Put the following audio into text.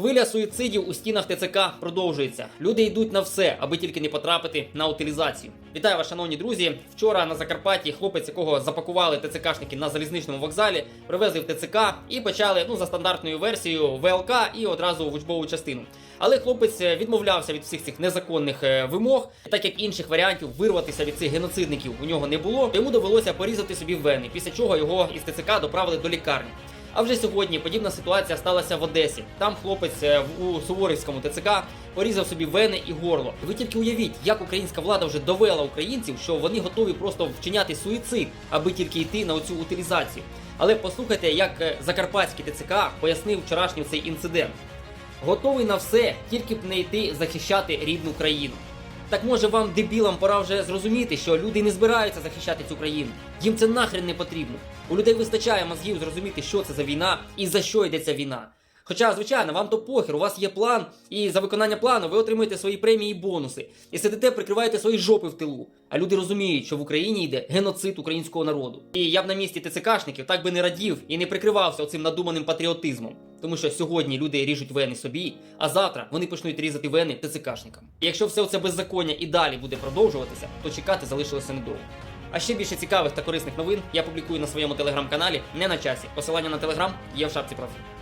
Хвиля суїцидів у стінах ТЦК продовжується. Люди йдуть на все, аби тільки не потрапити на утилізацію. Вітаю вас, шановні друзі. Вчора на Закарпатті хлопець, якого запакували ТЦКшники на залізничному вокзалі, привезли в ТЦК і почали ну за стандартною версією ВЛК і одразу в учбову частину. Але хлопець відмовлявся від всіх цих незаконних е, вимог, так як інших варіантів вирватися від цих геноцидників у нього не було. Йому довелося порізати собі вени, після чого його із ТЦК доправили до лікарні. А вже сьогодні подібна ситуація сталася в Одесі. Там хлопець е, у Суворівському ТЦК порізав собі вени і горло. Ви тільки уявіть, як українська влада вже довела українців, що вони готові просто вчиняти суїцид, аби тільки йти на оцю утилізацію. Але послухайте, як е, Закарпатський ТЦК пояснив вчорашній цей інцидент. Готовий на все, тільки б не йти захищати рідну країну. Так може вам, дебілам, пора вже зрозуміти, що люди не збираються захищати цю країну. Їм це нахрен не потрібно. У людей вистачає мозгів зрозуміти, що це за війна і за що йдеться війна. Хоча, звичайно, вам то похер, у вас є план, і за виконання плану ви отримуєте свої премії і бонуси, і сидите, прикриваєте свої жопи в тилу. А люди розуміють, що в Україні йде геноцид українського народу. І я б на місці ТЦКшників так би не радів і не прикривався оцим надуманим патріотизмом. Тому що сьогодні люди ріжуть вени собі, а завтра вони почнуть різати вени ТЦКшникам. І якщо все це беззаконня і далі буде продовжуватися, то чекати залишилося недовго. А ще більше цікавих та корисних новин я публікую на своєму телеграм-каналі не на часі. Посилання на телеграм є в шапці профілю.